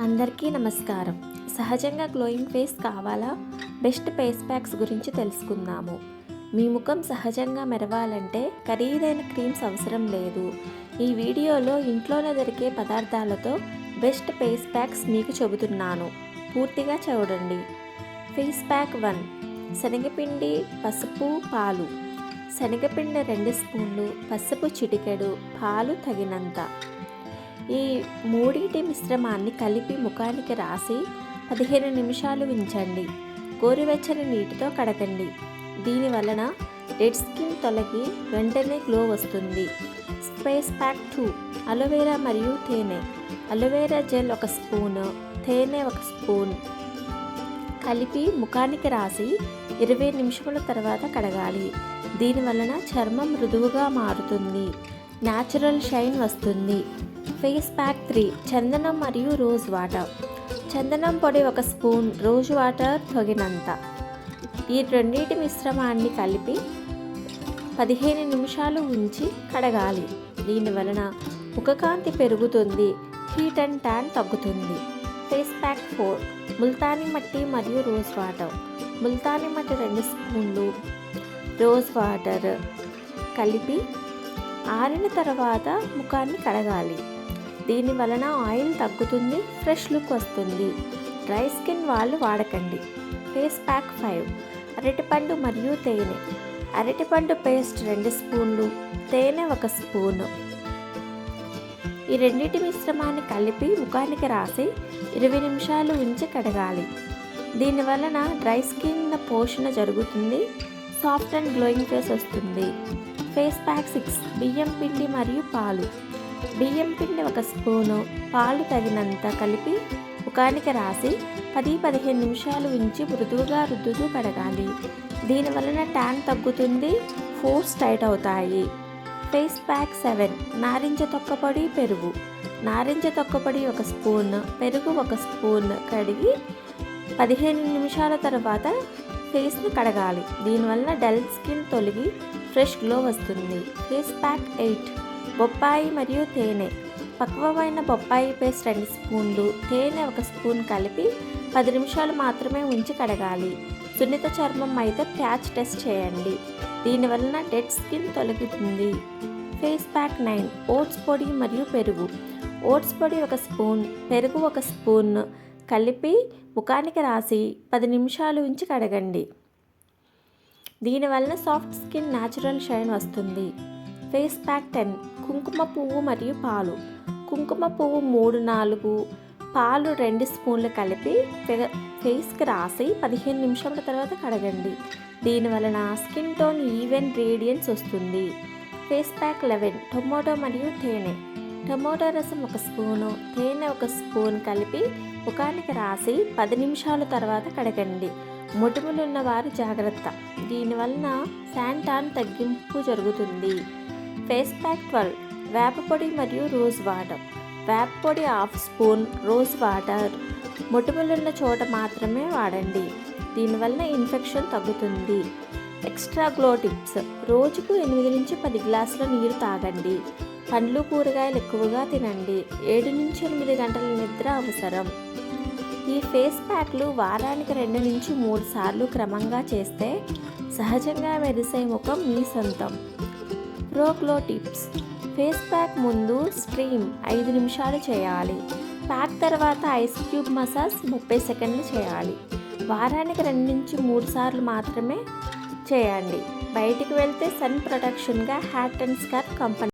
అందరికీ నమస్కారం. సహజంగా గ్లోయింగ్ ఫేస్ కావాలా? బెస్ట్ ఫేస్ ప్యాక్స్ గురించి తెలుసుకుందాము. మీ ముఖం సహజంగా మెరవాలంటే ఖరీదైన క్రీమ్స్ అవసరం లేదు. ఈ వీడియోలో ఇంట్లోనే దొరికే పదార్థాలతో బెస్ట్ ఫేస్ ప్యాక్స్ మీకు చెబుతున్నాను. పూర్తిగా చూడండి. Face pack one. శనగపిండి పసుపు పాలు. శనగపిండి రెండు స్పూన్లు పసుపు చిటికెడు పాలు తగినంత. ఈ మూడింటి మిశ్రమాన్ని కలిపి ముఖానికి రాసి పదిహేను నిమిషాలు ఉంచండి. గోరువెచ్చని నీటితో కడగండి దీని వలన డెడ్ స్కిన్ తొలగి వెంటనే గ్లో వస్తుంది. స్పేస్ ప్యాక్ టూ అలోవేరా మరియు తేనె. అలోవేరా జెల్ ఒక స్పూన్ తేనె ఒక స్పూన్. కలిపి ముఖానికి రాసి ఇరవై నిమిషముల తర్వాత కడగాలి. దీని వలన చర్మం మృదువుగా మారుతుంది. న్యాచురల్ షైన్ వస్తుంది. ఫేస్ ప్యాక్ త్రీ చందనం మరియు రోజ్ వాటర్. చందనం పొడి ఒక స్పూన్ రోజ్ వాటర్ తొగినంత. ఈ రెండింటి మిశ్రమాన్ని కలిపి పదిహేను నిమిషాలు ఉంచి కడగాలి. దీని వలన ముఖకాంతి పెరుగుతుంది హీట్ అండ్ ట్యాన్ తగ్గుతుంది. Face pack four Multani mitti మరియు రోజ్ వాటర్. ముల్తానీ మట్టి రెండు స్పూన్లు రోజ్ వాటర్ కలిపి ఆరిన తర్వాత ముఖాన్ని కడగాలి. దీని వలన ఆయిల్ తగ్గుతుంది ఫ్రెష్ లుక్ వస్తుంది. డ్రై స్కిన్ వాళ్ళు వాడకండి. Face pack five. అరటిపండు మరియు తేనె. అరటిపండు పేస్ట్ రెండు స్పూన్లు తేనె ఒక స్పూను. ఈ రెండింటి మిశ్రమాన్ని కలిపి ముఖానికి రాసి ఇరవై నిమిషాలు ఉంచి కడగాలి. దీని వలన డ్రై స్కిన్ పోషణ జరుగుతుంది సాఫ్ట్ అండ్ గ్లోయింగ్ ఫేస్ వస్తుంది. ఫేస్ ప్యాక్ సిక్స్ బియ్యం పిండి మరియు పాలు. బియ్యం పిండి ఒక స్పూను పాలు తగినంత కలిపి ముఖానికి రాసి పది పదిహేను నిమిషాలు ఉంచి మృదువుగా రుద్దుతూ కడగాలి. దీనివలన ట్యాన్ తగ్గుతుంది ఫోర్స్ టైట్ అవుతాయి. ఫేస్ ప్యాక్ సెవెన్ నారింజ తొక్కపొడి పెరుగు. నారింజ తొక్కపొడి ఒక స్పూన్ పెరుగు ఒక స్పూన్ కడిగి పదిహేను నిమిషాల తర్వాత ఫేస్ని కడగాలి. దీనివల్ల డల్ స్కిన్ తొలగి ఫ్రెష్ గ్లో వస్తుంది. ఫేస్ ప్యాక్ ఎయిట్ బొప్పాయి మరియు తేనె. పక్వమైన బొప్పాయి పేస్ట్ రెండు స్పూన్లు. తేనె ఒక స్పూన్ కలిపి పది నిమిషాలు మాత్రమే ఉంచి కడగాలి. సున్నిత చర్మం అయితే ప్యాచ్ టెస్ట్ చేయండి. దీనివలన డెడ్ స్కిన్ తొలగుతుంది. ఫేస్ ప్యాక్ నైన్ ఓట్స్ పొడి మరియు పెరుగు. ఓట్స్ పొడి ఒక స్పూన్ పెరుగు ఒక స్పూన్ కలిపి ముఖానికి రాసి పది నిమిషాలు ఉంచి కడగండి. దీనివలన సాఫ్ట్ స్కిన్ న్యాచురల్ షైన్ వస్తుంది. ఫేస్ ప్యాక్ టెన్ కుంకుమ పువ్వు మరియు పాలు. కుంకుమ పువ్వు మూడు నాలుగు పాలు రెండు స్పూన్లు కలిపి ఫేస్కి రాసి పదిహేను నిమిషాల తర్వాత కడగండి. దీనివలన స్కిన్ టోన్ ఈవెన్ రేడియన్స్ వస్తుంది. ఫేస్ ప్యాక్ లెవెన్ టొమాటో మరియు తేనె. టమోటా రసం ఒక స్పూను తేనె ఒక స్పూన్ కలిపి ముఖానికి రాసి పది నిమిషాల తర్వాత కడగండి. ముటుములు వారు జాగ్రత్త. దీనివలన శాంటాన్ తగ్గింపు జరుగుతుంది. Face pack twelve. వేప పొడి మరియు రోజ్ వాటర్. వేప పొడి హాఫ్ స్పూన్ రోజ్ వాటర్. మొటిమలున్న చోట మాత్రమే వాడండి. దీనివల్ల ఇన్ఫెక్షన్ తగ్గుతుంది. Extra glow tips. రోజుకు ఎనిమిది నుంచి పది గ్లాసుల నీరు తాగండి. పండ్లు కూరగాయలు ఎక్కువగా తినండి. ఏడు నుంచి ఎనిమిది గంటల నిద్ర అవసరం. ఈ ఫేస్ ప్యాక్లు వారానికి రెండు నుంచి మూడు సార్లు క్రమంగా చేస్తే సహజంగా మెరిసే ముఖం మీ సొంతం. ప్రోక్లో టిప్స్. ఫేస్ ప్యాక్ ముందు స్ట్రీమ్ ఐదు నిమిషాలు చేయాలి. ప్యాక్ తర్వాత ఐస్ క్యూబ్ మసాజ్ ముప్పై సెకండ్లు చేయాలి. వారానికి రెండు నుంచి మూడు సార్లు మాత్రమే చేయండి. బయటికి వెళ్తే సన్ ప్రొటెక్షన్గా హ్యాట్ అండ్ స్కార్ఫ్ కంపెనీ